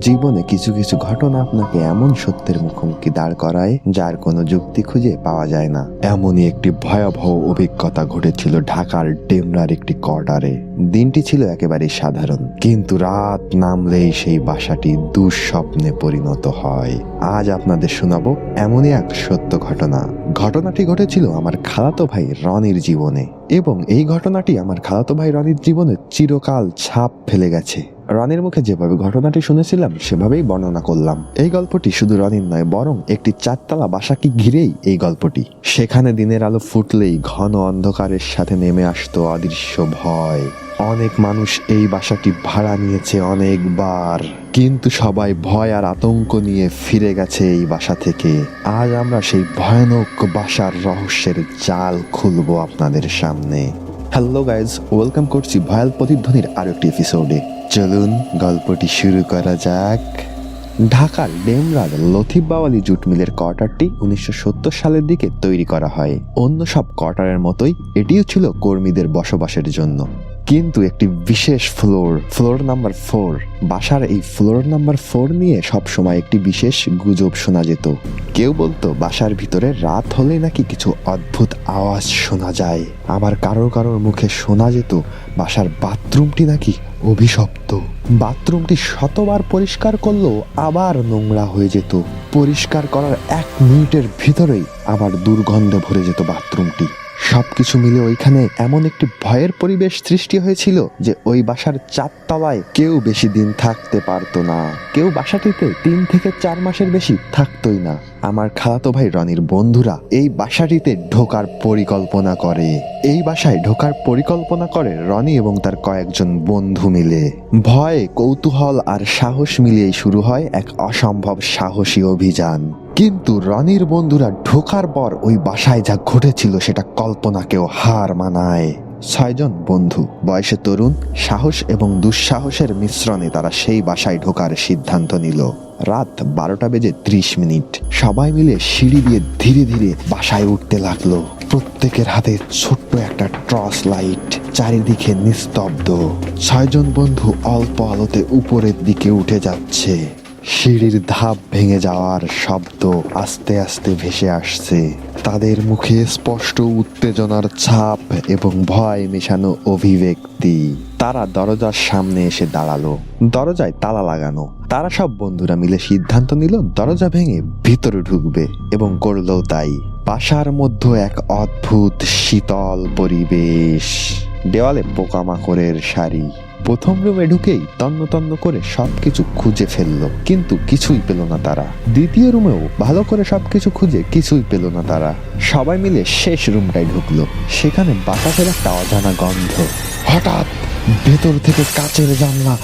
জীবনে কিছু কিছু ঘটনা আপনাকে এমন সত্যের মুখোমুখি দাঁড় করায় যার কোনো যুক্তি খুঁজে পাওয়া যায় না। এমনই একটি ভয়াবহ অভিজ্ঞতা ঘটেছিল ঢাকার ডেমরার একটি কোয়ার্টারে। দিনটি ছিল একেবারেই সাধারণ। কিন্তু রাত নামলেই সেই বাসাটি দুঃস্বপ্নে পরিণত হয়। আজ আপনাদের শোনাবো এমনই এক সত্য ঘটনা। ঘটনাটি ঘটেছিল আমার খালাতো ভাই রনির জীবনে। এবং এই ঘটনাটি আমার খালাতো ভাই রনির জীবনে চিরকাল ছাপ ফেলে গেছে। রনির মুখে যেভাবে ঘটনাটি শুনেছিলাম, সেভাবেই বর্ণনা করলাম। এই গল্পটি শুধু রনির নয়, বরং একটি চারতলা বাসাকে ঘিরেই এই গল্পটি। সেখানে দিনের আলো ফুটলেই ঘন অন্ধকারের সাথে নেমে আসতো অদৃশ্য ভয়। অনেক মানুষ এই বাসাটি ভাড়া নিয়েছে অনেকবার। কিন্তু সবাই ভয় আর আতঙ্ক নিয়ে ফিরে গেছে এই বাসা থেকে। আজ আমরা সেই ভয়ানক বাসার রহস্যের জাল খুলবো আপনাদের সামনে। হ্যালো গাইজ, ওয়েলকাম করছি ভয়াল প্রতিধ্বনির আরও একটি এপিসোডে। চলুন, গল্পটি শুরু করা যাক। ঢাকার ডেমরার লথিফ বাওয়ালি জুট মিলের কোয়ার্টারটি উনিশশো সত্তর সালের দিকে তৈরি করা হয়। অন্য সব কোয়ার্টারের মতোই এটিও ছিল কর্মীদের বসবাসের জন্য। কিন্তু একটি বিশেষ ফ্লোর ফ্লোর নাম্বার ফোর বাসার এই ফ্লোর নাম্বার ফোর নিয়ে সবসময় একটি বিশেষ গুজব শোনা যেত। কেউ বলতো, বাসার ভিতরে রাত হলে নাকি কিছু অদ্ভুত আওয়াজ শোনা যায়। আবার কারোর কারোর মুখে শোনা যেত, বাসার বাথরুমটি নাকি অভিশপ্ত। বাথরুমটি শতবার পরিষ্কার করলেও আবার নোংরা হয়ে যেত। পরিষ্কার করার এক মিনিটের ভিতরেই আবার দুর্গন্ধে ভরে যেত বাথরুমটি। সবকিছু মিলে ওইখানে এমন একটি ভয়ের পরিবেশ সৃষ্টি হয়েছিল যে ওই বাসার চারতলায় কেউ বেশি দিন থাকতে পারতো না। কেউ বাসাটিতে তিন থেকে চার মাসের বেশি থাকতোই না। আমার খালাতো ভাই রনির বন্ধুরা এই বাসাটিতে ঢোকার পরিকল্পনা করে। এই বাসায় ঢোকার পরিকল্পনা করে রনি এবং তার কয়েকজন বন্ধু মিলে। ভয়, কৌতূহল আর সাহস মিলিয়ে শুরু হয় এক অসম্ভব সাহসী অভিযান। কিন্তু রনির বন্ধুরা ঢোকার পর ওই বাসায় যা ঘটেছিল সেটা কল্পনাকেও হার মানায়। ছয়জন বন্ধু, বয়সে তরুণ, সাহস এবং দুঃসাহসের মিশ্রণে তারা সেই বাসায় ঢোকার সিদ্ধান্ত নিল। রাত বারোটা বেজে ত্রিশ মিনিট। সবাই মিলে সিঁড়ি দিয়ে ধীরে ধীরে বাসায় উঠতে লাগল। প্রত্যেকের হাতে ছোট্ট একটা টর্চ লাইট, চারিদিকে নিস্তব্ধ। ছয়জন বন্ধু অল্প আলোতে উপরের দিকে উঠে যাচ্ছে। সিঁড়ির ধাপ ভেঙে যাওয়ার শব্দ আস্তে আস্তে ভেসে আসছে। তাদের মুখে স্পষ্ট উত্তেজনার ছাপ এবং ভয় মেশানো অভিব্যক্তি। তারা দরজার সামনে এসে দাঁড়াল, দরজায় তালা লাগানো। তারা সব বন্ধুরা মিলে সিদ্ধান্ত নিল, দরজা ভেঙে ভিতরে ঢুকবে এবং করল তাই। বাসার মধ্যে এক অদ্ভুত শীতল পরিবেশ। দেওয়ালে পোকামাকড়ের শাড়ি প্রথম রুমে ঢুকেই তন্ন তন্ন করে সবকিছু খুঁজে ফেলল, কিন্তু কিছুই পেল না তারা। দ্বিতীয় রুমেও ভালো করে সবকিছু খুঁজে কিছুই পেল না তারা। সবাই মিলে শেষ রুমটায় ঢুকলো। সেখানে বাতাসের একটা অজানা গন্ধ। হঠাৎ ভেতর থেকে কাচের জানলা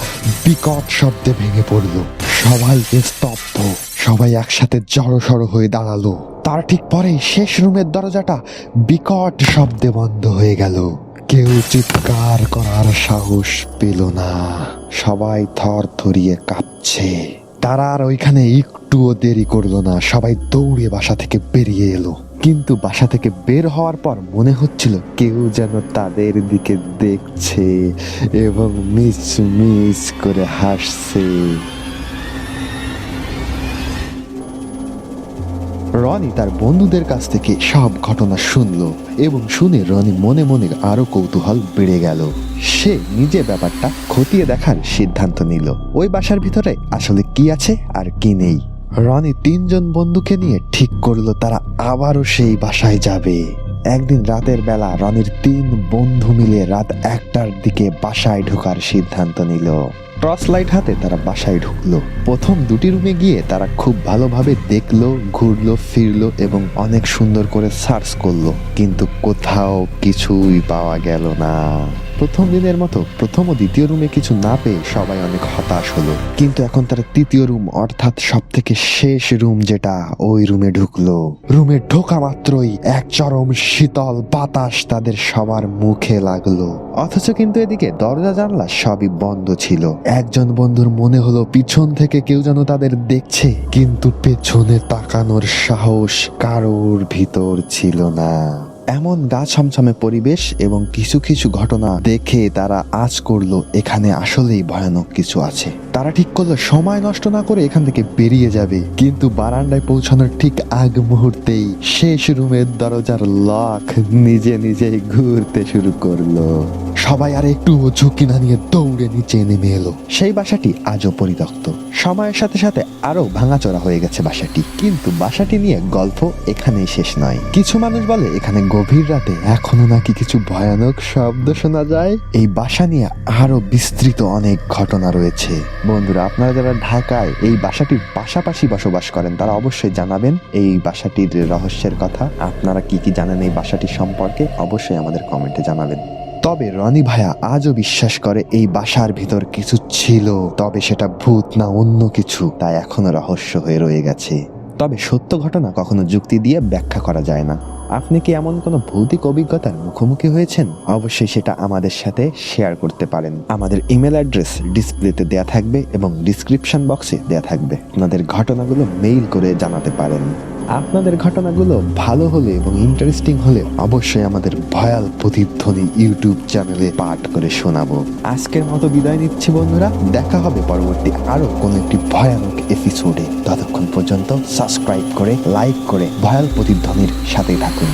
বিকট শব্দে ভেঙে পড়ল। সবাই স্তব্ধ। সবাই একসাথে জড়সড় হয়ে দাঁড়াল। তার ঠিক পরেই শেষ রুমের দরজাটা বিকট শব্দে বন্ধ হয়ে গেল। কেউ চিৎকার করার সাহস পেল না। সবাই থর থরিয়ে কাঁপছে। তারা আর ওইখানে একটুও দেরি করল না। সবাই দৌড়ে বাসা থেকে বেরিয়ে এলো। কিন্তু বাসা থেকে বের হওয়ার পর মনে হচ্ছিল কেউ যেন তাদের দিকে দেখছে এবং মিস মিস করে হাসছে। রনি তার বন্ধুদের কাছ থেকে সব ঘটনা শুনল এবং শুনে রনি মনে মনে আরও কৌতূহল বেড়ে গেল। সে নিজে ব্যাপারটা খতিয়ে দেখার সিদ্ধান্ত নিল। ওই বাসার ভিতরে আসলে কি আছে আর কি নেই। রনি তিনজন বন্ধুকে নিয়ে ঠিক করল তারা আবারও সেই বাসায় যাবে। একদিন রাতের বেলা রনির তিন বন্ধু মিলে রাত একটার দিকে বাসায় ঢোকার সিদ্ধান্ত নিল। টর্চ লাইট হাতে তারা বাসায় ঢুকলো। প্রথম দুটি রুমে গিয়ে তারা খুব ভালোভাবে দেখল, ঘুরলো, ফিরলো এবং অনেক সুন্দর করে সার্চ করল। কিন্তু কোথাও কিছুই পাওয়া গেল না। প্রথম দিনের মতো প্রথম ও দ্বিতীয় রুমে কিছু না পেয়ে সবাই অনেক হতাশ হলো। কিন্তু এখন তারা তৃতীয় রুম অর্থাৎ সব থেকে শেষ রুম যেটা ওই রুমে ঢুকলো। রুমে ঢোকা মাত্রই এক চরম শীতল বাতাস তাদের সবার মুখে লাগল। অথচ কিন্তু এদিকে দরজা, জানলা সবই বন্ধ ছিল। একজন বন্ধুর মনে হলো পিছন থেকে কেউ যেন তাদের দেখছে, কিন্তু পেছনে তাকানোর সাহস কারোর ভিতর ছিল না। এমন গা ছমছমে পরিবেশ এবং কিছু কিছু ঘটনা দেখে তারা আজ করল, এখানে আসলেই ভয়ানক কিছু আছে। তারা ঠিক করল, সময় নষ্ট না করে এখান থেকে বেরিয়ে যাবে। কিন্তু বারান্দায় পৌঁছানোর ঠিক আগ মুহূর্তেই শেষ রুমের দরজার লক নিজে নিজেই ঘুরতে শুরু করল। সবাই আর একটু ঝুঁকি না নিয়ে দৌড়ে নিচে নেমে এলো। সেই বাসাটি আজও পরিত্যক্ত। সময়ের সাথে সাথে আরও ভাঙাচোরা হয়ে গেছে বাসাটি। কিন্তু বাসাটি নিয়ে গল্প এখানেই শেষ নয়। কিছু মানুষ বলে এখানে গভীর রাতে এখনও নাকি কিছু ভয়ানক শব্দ শোনা যায়? এই বাসা নিয়ে আরও বিস্তৃত অনেক ঘটনা রয়েছে। বন্ধুরা, আপনারা যারা ঢাকায় এই বাসাটির পাশাপাশি বসবাস করেন, তারা অবশ্যই জানাবেন এই বাসাটির রহস্যের কথা। আপনারা কি কি জানেন এই বাসাটির সম্পর্কে? অবশ্যই আমাদের কমেন্টে জানাবেন। তবে রনি ভাইয়া আজও বিশ্বাস করে এই বাসার ভিতর কিছু ছিল, তবে সেটা ভূত না অন্য কিছু তা এখনও রহস্য হয়ে রয়ে গেছে। তবে সত্য ঘটনা কখনো যুক্তি দিয়ে ব্যাখ্যা করা যায় না। আপনি কি এমন কোনো ভৌতিক অভিজ্ঞতার মুখোমুখি হয়েছেন? অবশ্যই সেটা আমাদের সাথে শেয়ার করতে পারেন। আমাদের ইমেল অ্যাড্রেস ডিসপ্লেতে দেয়া থাকবে এবং ডিসক্রিপশন বক্সে দেয়া থাকবে। আপনাদের ঘটনাগুলো মেইল করে জানাতে পারেন। আপনাদের ঘটনাগুলো ভালো হলে এবং ইন্টারেস্টিং হলে অবশ্যই আমাদের ভয়াল প্রতিধ্বনি ইউটিউব চ্যানেলে পাঠ করে শোনাবো। আজকের মতো বিদায় নিচ্ছি বন্ধুরা। দেখা হবে পরবর্তী আরও কোনো একটি ভয়ানক এপিসোডে ততক্ষণ পর্যন্ত সাবস্ক্রাইব করে লাইক করে, ভয়াল প্রতিধ্বনির সাথে থাকুন।